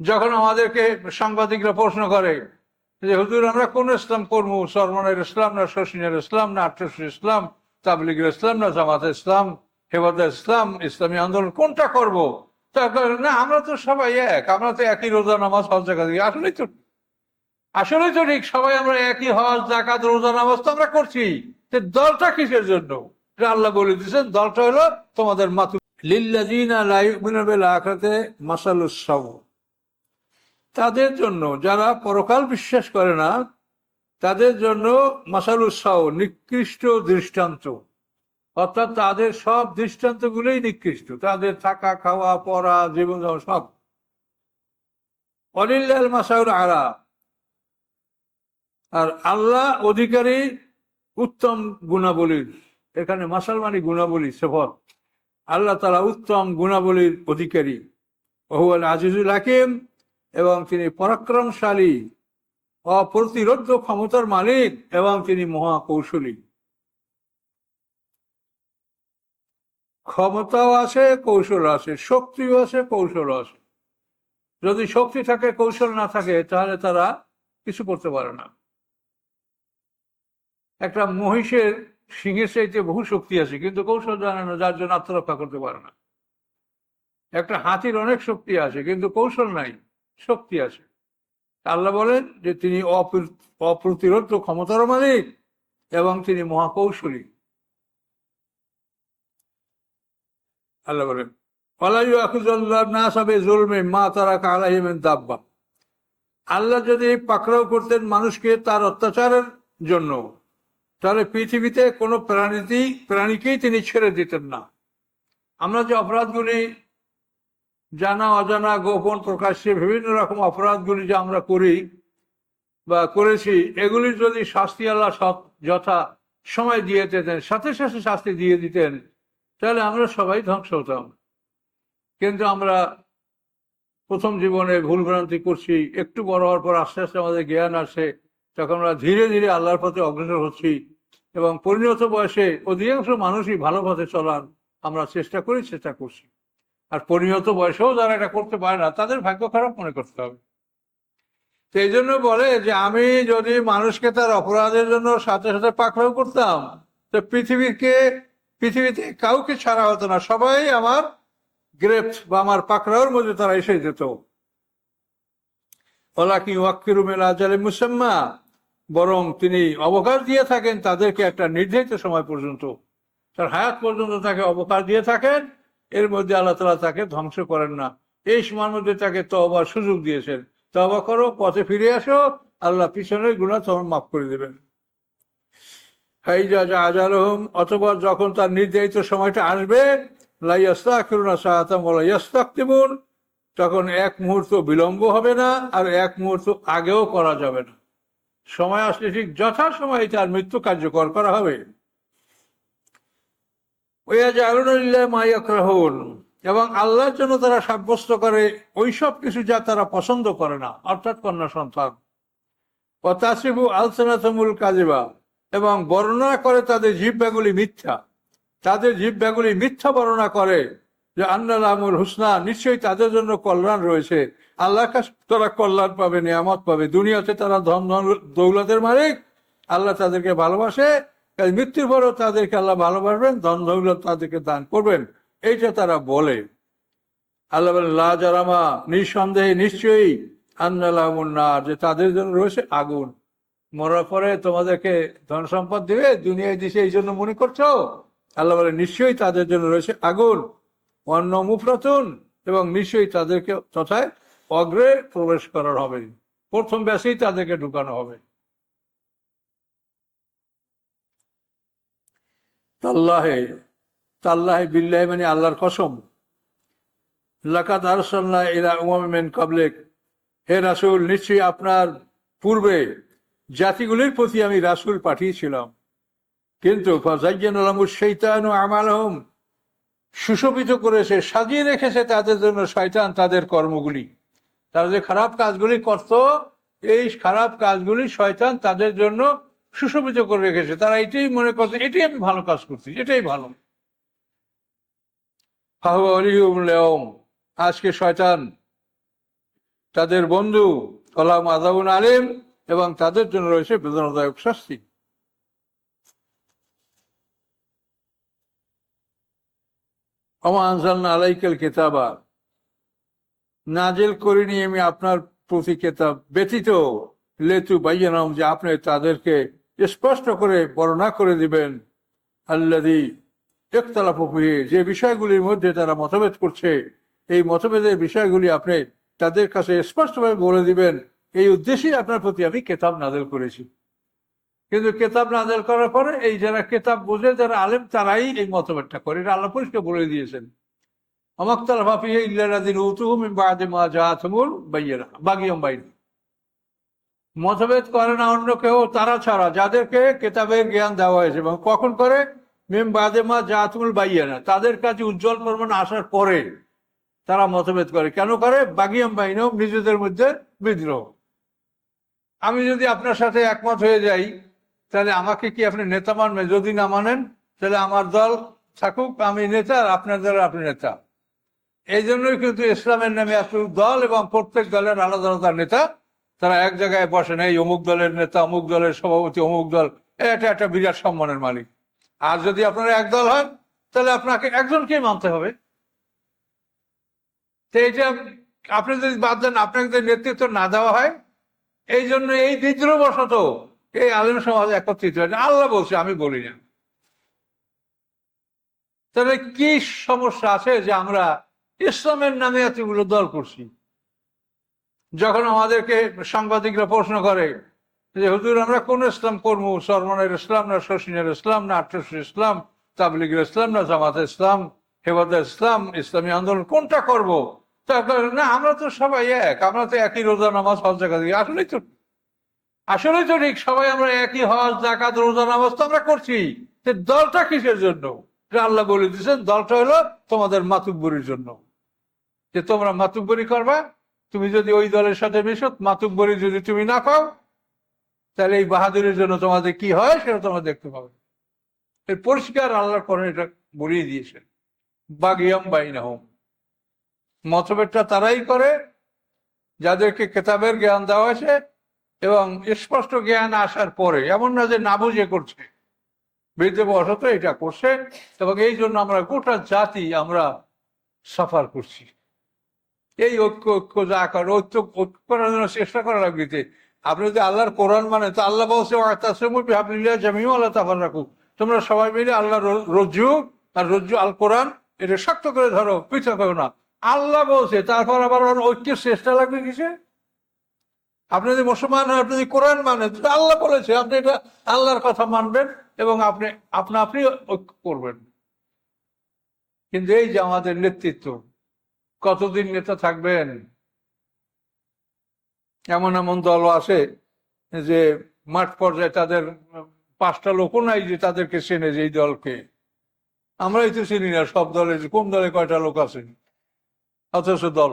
যখন আমাদেরকে সাংবাদিকরা প্রশ্ন করে যে, হুজুর, আমরা কোন ইসলাম করব? সরমনের ইসলাম না শশিনের ইসলাম না আটশো ইসলাম, তাবলিগের ইসলাম না জামাত ইসলাম হেবাদ ইসলাম, ইসলামী আন্দোলন কোনটা করব? না, আমরা তো সবাই এক, আমরা তো একই রোজা, নামাজ, হজ জাকাত আসলেই তো আসলেই তো ঠিক, সবাই আমরা একই হজ জাকাত রোজা, নামাজ তো আমরা করছি। দলটা কিসের জন্য? আল্লাহ বলে দিচ্ছেন দলটা হলো তোমাদের মাতু লিল্লাজিনা লা ইউমিনুনা বিল আখিরাতে মাসালুস সাও তাদের জন্য, যারা পরকাল বিশ্বাস করে না, তাদের জন্য মাসালুসাও নিকৃষ্ট দৃষ্টান্ত। অর্থাৎ তাদের সব দৃষ্টান্তগুলোই নিকৃষ্ট। তাদের থাকা, খাওয়া, পড়া জীবন সব। অনিল্লাল মাসাউর আরা আর আল্লাহ অধিকারী উত্তম গুণাবলীর এখানে মাসাল মানে গুণাবলী সেফত আল্লাহ তালা উত্তম গুণাবলীর অধিকারী। ওহুয়াল আজিজুল হাকিম। এবং তিনি পরাক্রমশালী অপ্রতিরোধ ক্ষমতার মালিক এবং তিনি মহাকৌশলী। ক্ষমতাও আছে কৌশল আছে শক্তিও আছে কৌশল আছে যদি শক্তি থাকে, কৌশল না থাকে, তাহলে তারা কিছু করতে পারে না। একটা মহিষের সিংহের চাইতে বহু শক্তি আছে, কিন্তু কৌশল জানে না, যার জন্য আত্মরক্ষা করতে পারে না। একটা হাতির অনেক শক্তি আছে, কিন্তু কৌশল নাই। শক্তি আছে আল্লাহ বলেন যে তিনি অপ্রতিরোধ ক্ষমতার মালিক এবং তিনি মহাকৌশলী। আল্লাহ বলেন মা তারা আল্লাহ যদি পাকড়াও করতেন মানুষকে তার অত্যাচারের জন্য, তাহলে পৃথিবীতে কোনো প্রাণীতি প্রাণীকেই তিনি ছেড়ে দিতেন না। আমরা যে অপরাধগুলি জানা, অজানা, গোপন, প্রকাশ্যে বিভিন্ন রকম অপরাধগুলি যে আমরা করি বা করেছি, এগুলি যদি শাস্তি আল্লাহ যথা সময় দিয়ে দিতেন, সাথে সাথে শাস্তি দিয়ে দিতেন, তাহলে আমরা সবাই ধ্বংস হতাম। কিন্তু আমরা প্রথম জীবনে ভুল ভ্রান্তি করছি, একটু বড় হওয়ার পর আস্তে আস্তে আমাদের জ্ঞান আসে, তখন আমরা ধীরে ধীরে আল্লাহর পথে অগ্রসর হচ্ছি এবং পরিণত বয়সে অধিকাংশ মানুষই ভালো পথে চলার আমরা চেষ্টা করি, চেষ্টা করছি। আর পরিণত বয়সেও যারা এটা করতে পারে না, তাদের ভাগ্য খারাপ মনে করতে হবে। এই জন্য বলে যে আমি যদি মানুষকে তার অপরাধের জন্য সাথে সাথে পাকড়াও করতাম, তো পৃথিবীকে, পৃথিবীতে কাউকে ছাড়া হতো না। সবাই আমার গ্রেপ্ট বা আমার পাকড়াওর মধ্যে তারা এসে যেত। ওলা কি ওয়াক্কিরু জালে মুসাম্মা, বরং তিনি অবকাশ দিয়ে থাকেন, তাদেরকে একটা নির্ধারিত সময় পর্যন্ত, তার হায়াত পর্যন্ত তাকে অবকাশ দিয়ে থাকেন। এর মধ্যে আল্লাহ তালা তাকে ধ্বংস করেন না। এই সময়ের মধ্যে তাকে তবার সুযোগ দিয়েছেন। তবা করো, পথে ফিরে আসো, আল্লাহ পিছনের গুণা তখন মাফ করে দেবেন। অথবা যখন তার নির্ধারিত সময়টা আসবে তখন এক মুহূর্ত বিলম্ব হবে না, আর এক মুহূর্ত আগেও করা যাবে না। সময় আসলে ঠিক যথা সময় তার মৃত্যু কার্যকর করা হবে। এবং আল্লাহর জন্য তারা সাব্যস্ত করে ওই সব কিছু যা তারা পছন্দ করে না, অর্থাৎ কন্যা সন্তান। ও তাসিবু আলসানাতমুল কাজিবা এবং বর্ণনা করে তাদের জিব্বাগুলি মিথ্যা। তাদের জিব্বাগুলি মিথ্যা বর্ণনা করে যে আন্নাল হুসনা, নিশ্চয়ই তাদের জন্য কল্যাণ রয়েছে। আল্লাহর কাছে তারা কল্যাণ পাবে, নিয়ামত পাবে। দুনিয়াতে তারা ধন ধন দৌলতের মালিক। আল্লাহ তাদেরকে ভালোবাসে। মৃত্যুর পরেও তাদেরকে আল্লাহ ভালোবাসবেন ধন দৌলত তাদেরকে দান করবেন। এইটা তারা বলে। আল্লাহ লাজারামা নিঃসন্দেহে নিশ্চয়ই আন্নালামুন্না যে তাদের জন্য রয়েছে আগুন। মরার পরে তোমাদেরকে ধন সম্পদ দিবে, দুনিয়ায় দিছে এই জন্য মনে করছ? আল্লাহ বলে নিশ্চয়ই তাদের জন্য রয়েছে আগুন অন্য মুফরাতুন এবং নিশ্চয়ই তাদেরকে তথায় অগ্রে প্রবেশ করার হবে। প্রথম ব্যাসেই তাদেরকে ঢুকানো হবে। তাল্লাহে তাল্লাহে বিল্লাহ মানে আল্লাহর কসম। লাকাত আরসাল্লাহ এরা উমামেন কাবলেক হে রাসুল, নিশ্চয়ই আপনার পূর্বে জাতিগুলির প্রতি আমি রাসুল পাঠিয়েছিলাম। কিন্তু সুশোভিত করেছে সাজিয়ে রেখেছে তাদের জন্য শয়তান তাদের কর্মগুলি। তারা যে খারাপ কাজগুলি করত, এই খারাপ কাজগুলি শয়তান তাদের জন্য সুশোভিত করে রেখেছে। তারা এটাই মনে করছে, এটাই আমি ভালো কাজ করছি, এটাই ভালো। আজকে শয়তান তাদের বন্ধু কলাম আজাবুন আলিম এবং তাদের জন্য রয়েছে বেদনাদায়ক শাস্তি। কেতাবা, নাজেল করিনি আমি আপনার প্রতি কেতাব ব্যতীত, লেতু বাইয়ানাম যে আপনি তাদেরকে স্পষ্ট করে বর্ণনা করে দিবেন আল্লাদি একতলাপ যে বিষয়গুলির মধ্যে তারা মতভেদ করছে, এই মতভেদের বিষয়গুলি আপনি তাদের কাছে স্পষ্টভাবে বলে দিবেন। এই উদ্দেশ্যেই আপনার প্রতি আমি কেতাব নাজেল করেছি। কিন্তু কেতাব নাজেল করার পরে এই যারা কেতাব বোঝে, যারা আলেম, তারাই এই মতভেদটা করে। এটা আল্লাহ পরিষ্কার বলে দিয়েছেন। আমাক্তাল ভাফিহে ইল্লাদিন উতুহুম বাদে মা বাইয়েরা বাগিয়ম বাইনা। মতভেদ করে না অন্য কেউ, তারা ছাড়া। যাদেরকে কেতাবের জ্ঞান দেওয়া হয়েছে, এবং কখন করে? মেম বাদে মা জাহাতুমুল বাইয়েরা তাদের কাছে উজ্জ্বল প্রমাণ আসার পরে তারা মতভেদ করে। কেন করে? বাগিয়াম বাহিনীও নিজেদের মধ্যে বিদ্রোহ। আমি যদি আপনার সাথে একমত হয়ে যাই, তাহলে আমাকে কি আপনি নেতা মানবেন? যদি না মানেন, তাহলে আমার দল থাকুক, আমি নেতা আর আপনার দল আপনি নেতা। এই জন্যই কিন্তু ইসলামের নামে এত দল এবং প্রত্যেক দলের আলাদা আলাদা নেতা তারা এক জায়গায় বসেন, এই অমুক দলের নেতা, অমুক দলের সভাপতি, অমুক দল। এটা একটা বিরাট সম্মানের মালিক। আর যদি আপনারা এক দল হন, তাহলে আপনাকে একজনকেই মানতে হবে। তো এটা আপনি যদি বাদ দেন, আপনাকে যদি নেতৃত্ব না দেওয়া হয়, এই জন্য এই বিদ্রোহ বশত এই আলেম সমাজ একত্রিত হয়েছে আল্লাহ বলছে, আমি বলি না। তাহলে কি সমস্যা আছে যে আমরা ইসলামের নামে এতগুলো দল করছি? যখন আমাদেরকে সাংবাদিকরা প্রশ্ন করে যে, হুজুর, আমরা কোন ইসলাম করব সরমনের ইসলাম না শশিনের ইসলাম না আটশো ইসলাম? তাবলিগের ইসলাম না জামাত ইসলাম? হেবাদা ইসলাম? ইসলামী আন্দোলন কোনটা করব? না, আমরা তো সবাই এক। আমরা তো একই রোজা, নামাজ, হজ, জাকাত আসলেই তো আসলেই তো ঠিক, সবাই আমরা একই হজ, জাকাত, রোজা, নামাজ তো আমরা করছি। দলটা কিসের জন্য? আল্লাহ বলে দিচ্ছেন দলটা হলো তোমাদের মাতুব্বরির জন্য। যে তোমরা মাতুব্বরি করবা তুমি যদি ওই দলের সাথে মিশো মাতুব্বরি যদি তুমি না পাও তাহলে এই বাহাদুরের জন্য তোমাদের কি হয় সেটা তোমরা দেখতে পাবে। এর পরিষ্কার আল্লাহর পরে এটা বলিয়ে দিয়েছেন বাগিয়াম বাইনাহম। মতভেদটা তারাই করে, যাদেরকে কেতাবের জ্ঞান দেওয়া হয়েছে এবং স্পষ্ট জ্ঞান আসার পরে, এমন না যে না বুঝে করছে। বৃদ্ধ বসত এটা করছে এবং এই জন্য আমরা গোটা জাতি আমরা সাফার করছি। এই ঐক্য ঐক্য যা করে, ঐক্য ঐক্য করার জন্য চেষ্টা করা লাগবে আপনি যদি আল্লাহর কোরআন মানে তো আল্লাহ বলছে জামিও আল্লাহ তাফার রাখুক তোমরা সবাই মিলে আল্লাহ রজ্জু, আর রজ্জু আল কোরআন, এটা শক্ত করে ধরো, পৃথক হবে না। আল্লাহ বলছে, তারপর আবার ঐক্যের চেষ্টা লাগবে কিসে? আপনি যদি মুসলমান হন, আপনি যদি কোরআন মানেন আল্লাহ বলেছে, আপনি এটা আল্লাহর কথা মানবেন এবং আপনি, আপনা, আপনি ঐক্য করবেন। কিন্তু এই যে আমাদের নেতৃত্ব কতদিন নেতা থাকবেন? এমন এমন দলও আছে যে মাঠ পর্যায়ে তাদের পাঁচটা লোকও নাই যে তাদেরকে চেনে যে এই দলকে। আমরাই তো চিনি না সব দলে কোন দলে কয়টা লোক আছে অথচ দল।